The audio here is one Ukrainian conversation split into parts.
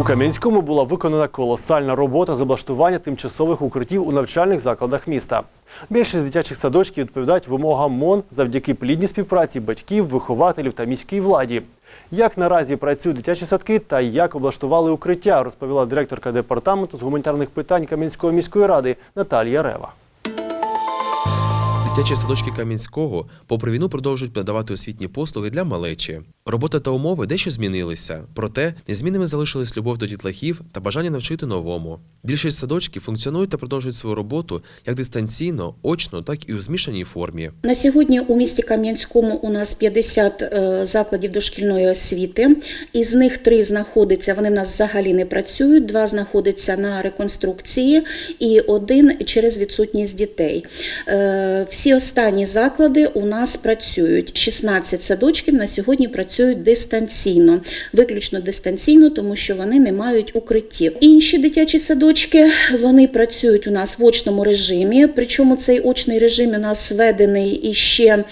У Кам'янському була виконана колосальна робота з облаштування тимчасових укриттів у навчальних закладах міста. Більшість дитячих садочків відповідають вимогам МОН завдяки плідній співпраці батьків, вихователів та міській владі. Як наразі працюють дитячі садки та як облаштували укриття, розповіла директорка департаменту з гуманітарних питань Кам'янської міської ради Наталія Рева. Дитячі садочки Кам'янського попри війну продовжують надавати освітні послуги для малечі. Робота та умови дещо змінилися, проте незмінними залишились любов до дітлахів та бажання навчити новому. Більшість садочків функціонують та продовжують свою роботу як дистанційно, очно, так і у змішаній формі. На сьогодні у місті Кам'янському у нас 50 е, закладів дошкільної освіти. Із них три знаходяться, вони в нас взагалі не працюють, два знаходяться на реконструкції і один через відсутність дітей. Е, Всі останні заклади у нас працюють. 16 садочків на сьогодні працюють дистанційно, виключно дистанційно, тому що вони не мають укриттів. Інші дитячі садочки вони працюють у нас в очному режимі. Причому цей очний режим у нас введений іще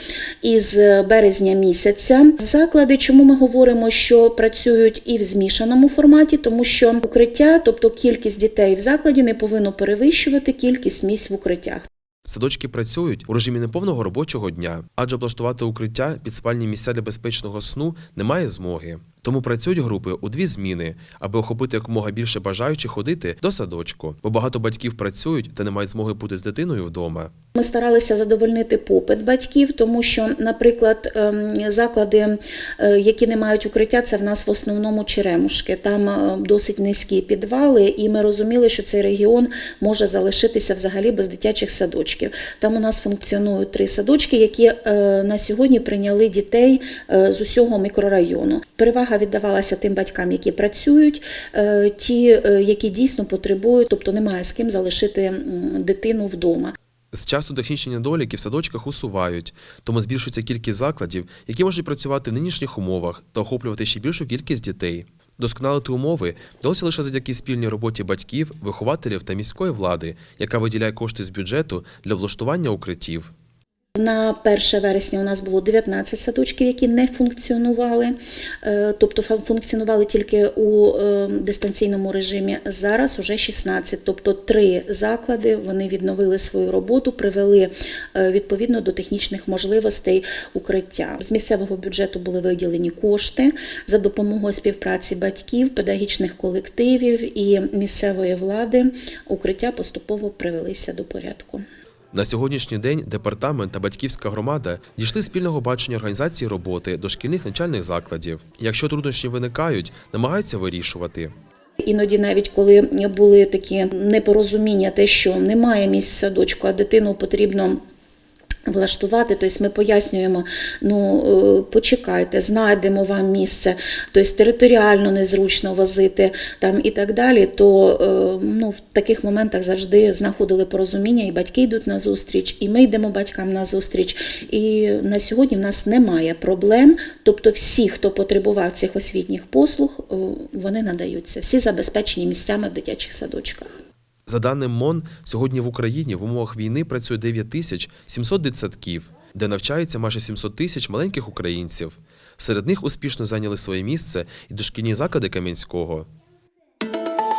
із березня місяця. Заклади, чому ми говоримо, що працюють і в змішаному форматі, тому що укриття, тобто кількість дітей в закладі, не повинно перевищувати кількість місць в укриттях. Садочки працюють у режимі неповного робочого дня, адже облаштувати укриття під спальні місця для безпечного сну немає змоги. Тому працюють групи у дві зміни, аби охопити якомога більше бажаючих ходити до садочку, бо багато батьків працюють та не мають змоги бути з дитиною вдома. Ми старалися задовольнити попит батьків, тому що, наприклад, ем, заклади, е, які не мають укриття, це в нас в основному черемушки. Там е, досить низькі підвали, і ми розуміли, що цей регіон може залишитися взагалі без дитячих садочків. Там у нас функціонують три садочки, які е, на сьогодні прийняли дітей з усього мікрорайону. Перевага віддавалася тим батькам, які працюють, е, ті, е, які дійсно потребують, тобто немає з ким залишити дитину вдома. З часу технічні недоліки в садочках усувають, тому збільшується кількість закладів, які можуть працювати в нинішніх умовах та охоплювати ще більшу кількість дітей. Досконалити умови вдалося лише завдяки спільній роботі батьків, вихователів та міської влади, яка виділяє кошти з бюджету для влаштування укриттів. На 1 вересня у нас було 19 садочків, які не функціонували, е, тобто функціонували тільки у е, дистанційному режимі. Зараз уже 16, тобто три заклади вони відновили свою роботу, привели е, відповідно до технічних можливостей укриття. З місцевого бюджету були виділені кошти за допомогою співпраці батьків, педагогічних колективів і місцевої влади. Укриття поступово привелися до порядку. На сьогоднішній день департамент та батьківська громада дійшли спільного бачення організації роботи дошкільних навчальних закладів. Якщо труднощі виникають, намагаються вирішувати. Іноді, навіть коли були такі непорозуміння, те, що немає місць в садочку, а дитину потрібно. Влаштувати, тобто ми пояснюємо, ну е, почекайте, знайдемо вам місце, тобто територіально незручно возити там і так далі. То е, ну, в таких моментах завжди знаходили порозуміння, і батьки йдуть на зустріч, і ми йдемо батькам на зустріч. І на сьогодні в нас немає проблем. Тобто, всі, хто потребував цих освітніх послуг, е, вони надаються, всі забезпечені місцями в дитячих садочках. За даним МОН, сьогодні в Україні в умовах війни працює 9 тисяч 700 дитсадків, де навчається майже 700 тисяч маленьких українців. Серед них успішно зайняли своє місце і дошкільні заклади Кам'янського.